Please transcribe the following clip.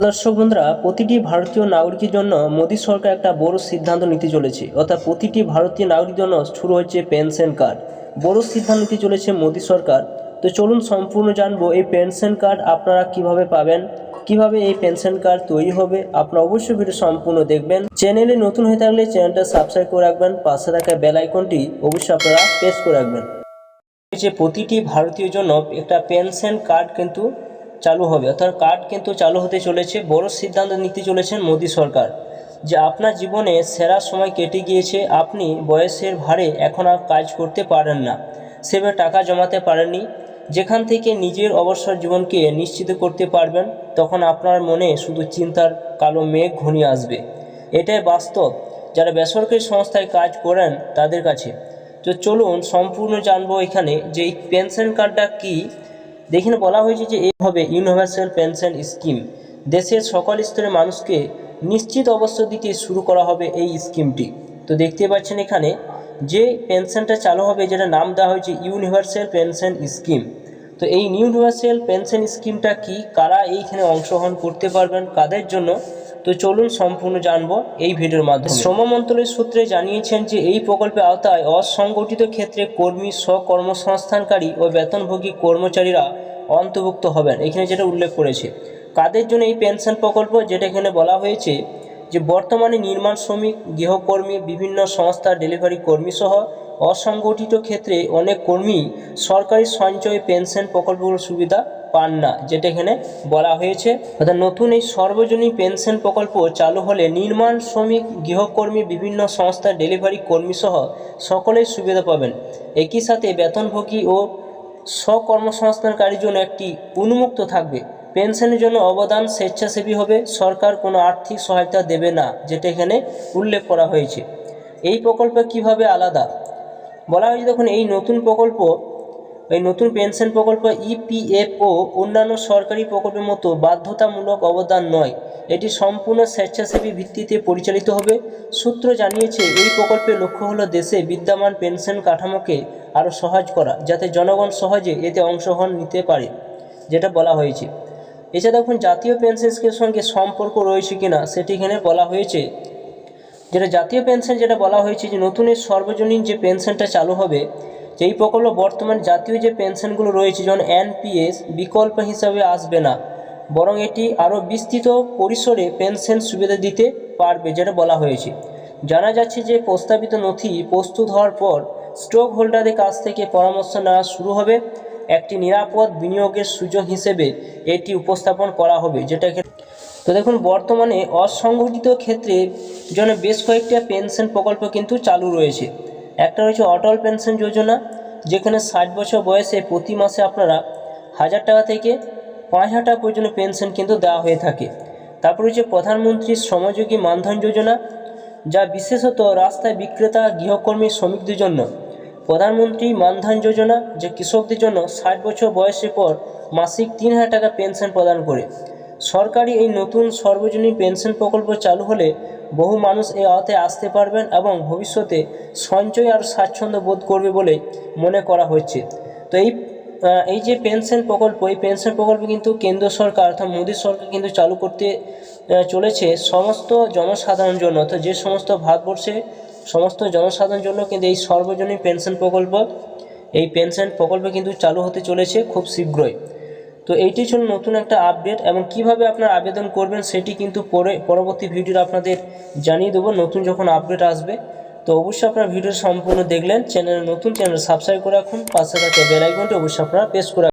দর্শক বন্ধুরা, প্রতিটি ভারতীয় নাগরিকের জন্য মোদী সরকার একটা বড় সিদ্ধান্ত নিতে চলেছে। অর্থাৎ প্রতিটি ভারতীয় নাগরিকের জন্য শুরু হচ্ছে পেনশন কার্ড। বড় সিদ্ধান্ত নিতে চলেছে মোদী সরকার। তো চলুন সম্পূর্ণ জানব, এই পেনশন কার্ড আপনারা কীভাবে পাবেন? কীভাবে এই পেনশন কার্ড তৈরি হবে? আপনারা অবশ্যই ভিডিও সম্পূর্ণ দেখবেন। চ্যানেলে নতুন হয়ে থাকলে চ্যানেলটা সাবস্ক্রাইব করে রাখবেন। পাশে থাকা বেল আইকনটি অবশ্যই আপনারা প্রেস করে রাখবেন। যে প্রতিটি ভারতীয় জন্য একটা পেনশন কার্ড কিন্তু চালু হবে। অর্থাৎ কার্ড কিন্তু চালু হতে চলেছে। বড় সিদ্ধান্ত নিতে চলেছেন মোদী সরকার যে আপনার জীবনে সেরা সময় কেটে গিয়েছে। আপনি বয়সের ভারে এখন আর কাজ করতে পারেন না। সেভাবে টাকা জমাতে পারেননি। যেখান থেকে নিজের অবসর জীবনকে নিশ্চিত করতে পারবেন, তখন আপনার মনে শুধু চিন্তার কালো মেঘ ঘনিয়ে আসবে। এটাই বাস্তব। যারা বেসরকারি সংস্থায় কাজ করেন তাদের কাছে। তো চলুন, সম্পূর্ণ জানব এখানে যে এই পেনশন কার্ডটা কি? দেখেন বলা হয়েছে যে এই হবে ইউনিভার্সাল পেনশন স্কিম দেশের সকল স্তরের মানুষকে নিশ্চিত অবস্থা দিতে শুরু করা হবে এই স্কিমটি তো দেখতে পাচ্ছেন এখানে যে পেনশনটা চালু হবে যেটা নাম দেওয়া হয়েছে ইউনিভার্সাল পেনশন স্কিম তো এই ইউনিভার্সাল পেনশন স্কিমটা কি, কারা এইখানে অংশগ্রহণ করতে পারবেন, কাদের জন্য? তো চলুন সম্পূর্ণ জানব এই ভিডিওর মাধ্যমে। শ্রম মন্ত্রণালয়ের সূত্রে জানিয়েছেন যে এই প্রকল্পের আওতায় অসংগঠিত ক্ষেত্রে কর্মী, স্বকর্মসংস্থানকারী ও বেতনভোগী কর্মচারীরা অন্তর্ভুক্ত হবেন। এখানে যেটা উল্লেখ করেছে, কাদের জন্য এই পেনশন প্রকল্প? যেটা এখানে বলা হয়েছে যে বর্তমানে নির্মাণ শ্রমিক, গৃহকর্মী, বিভিন্ন সংস্থার ডেলিভারি কর্মী সহ অসংগঠিত ক্ষেত্রে অনেক কর্মী সরকারি সঞ্চয় পেনশন প্রকল্পগুলোর সুবিধা পান না, যেটা এখানে বলা হয়েছে। অর্থাৎ নতুন এই সর্বজনীন পেনশন প্রকল্প চালু হলে নির্মাণ শ্রমিক, গৃহকর্মী, বিভিন্ন সংস্থার ডেলিভারি কর্মী সহ সকলেই সুবিধা পাবেন। একই সাথে বেতনভোগী ও স্বকর্মসংস্থানকারীর জন্য একটি উন্মুক্ত থাকবে। পেনশনের জন্য অবদান স্বেচ্ছাসেবী হবে, সরকার কোনো আর্থিক সহায়তা দেবে না, যেটা এখানে উল্লেখ করা হয়েছে। এই প্রকল্প কীভাবে আলাদা? বলা হয়েছে দেখুন, এই নতুন প্রকল্প, এই নতুন পেনশন প্রকল্প ইপিএফও অন্যান্য সরকারি প্রকল্পের মতো বাধ্যতামূলক অবদান নয়। এটি সম্পূর্ণ স্বেচ্ছাসেবী ভিত্তিতে পরিচালিত হবে। সূত্র জানিয়েছে, এই প্রকল্পের লক্ষ্য হলো দেশে বিদ্যমান পেনশন কাঠামোকে আরও সহজ করা, যাতে জনগণ সহজে এতে অংশগ্রহণ নিতে পারে, যেটা বলা হয়েছে। এছাড়া দেখুন, জাতীয় পেনশন স্কিমের সঙ্গে সম্পর্ক রয়েছে কিনা, সেটি এখানে বলা হয়েছে। যেটা জাতীয় পেনশন যেটা বলা হয়েছে যে নতুন এই সর্বজনীন যে পেনশনটা চালু হবে যে এই প্রকল্প বর্তমান জাতীয় যে পেনশনগুলো রয়েছে, যেমন এনপিএস বিকল্প হিসাবে আসবে না। বরং এটি আরও বিস্তৃত পরিসরে পেনশন সুবিধা দিতে পারবে যেটা বলা হয়েছে। জানা যাচ্ছে যে প্রস্তাবিত নথি প্রস্তুত হওয়ার পর স্টক হোল্ডারদের কাছ থেকে পরামর্শ নেওয়া শুরু হবে। একটি নিরাপদ বিনিয়োগের সুযোগ হিসেবে এটি উপস্থাপন করা হবে, যেটাকে তো দেখুন, বর্তমানে অসংগঠিত ক্ষেত্রে জন্য বেশ কয়েকটা পেনশন প্রকল্প কিন্তু চালু রয়েছে। একটা রয়েছে অটল পেনশন যোজনা, যেখানে ষাট বছর বয়সে প্রতি মাসে আপনারা হাজার টাকা থেকে পাঁচ হাজার টাকা পর্যন্ত পেনশন কিন্তু দেওয়া হয়ে থাকে। তারপর রয়েছে প্রধানমন্ত্রী শ্রমযোগী মানধন যোজনা, যা বিশেষত রাস্তায় বিক্রেতা, গৃহকর্মী, শ্রমিকদের জন্য। প্রধানমন্ত্রী মানধন যোজনা, যে কৃষকদের জন্য ষাট বছর বয়সের পর মাসিক তিন হাজার টাকা পেনশন প্রদান করে। সরকারি এই নতুন সর্বজনীন পেনশন প্রকল্প চালু হলে বহু মানুষ এই আওতায় আসতে পারবেন এবং ভবিষ্যতে সঞ্চয় আর স্বাচ্ছন্দ্য বোধ করবে বলে মনে করা হচ্ছে। তো এই এই যে পেনশন প্রকল্প, এই পেনশন প্রকল্প কিন্তু কেন্দ্র সরকার অর্থাৎ মোদী সরকার কিন্তু চালু করতে চলেছে সমস্ত জনসাধারণের জন্য। অর্থাৎ যে সমস্ত ভারতবর্ষে সমস্ত জনসাধারণের জন্য কিন্তু এই সর্বজনীন পেনশন প্রকল্প, এই পেনশন প্রকল্প কিন্তু চালু হতে চলেছে খুব শীঘ্রই। তো এইটি ছিল নতুন একটা আপডেট এবং কীভাবে আপনার আবেদন করবেন সেটি কিন্তু পরে, পরবর্তী ভিডিও আপনাদের জানিয়ে দেবো, নতুন যখন আপডেট আসবে তো অবশ্যই আপনার ভিডিও সম্পূর্ণ দেখলেন, চ্যানেল নতুন চ্যানেল সাবস্ক্রাইব করে রাখুন, পাশে থাকা বেল আইকনটি অবশ্যই আপনারা প্রেস করে।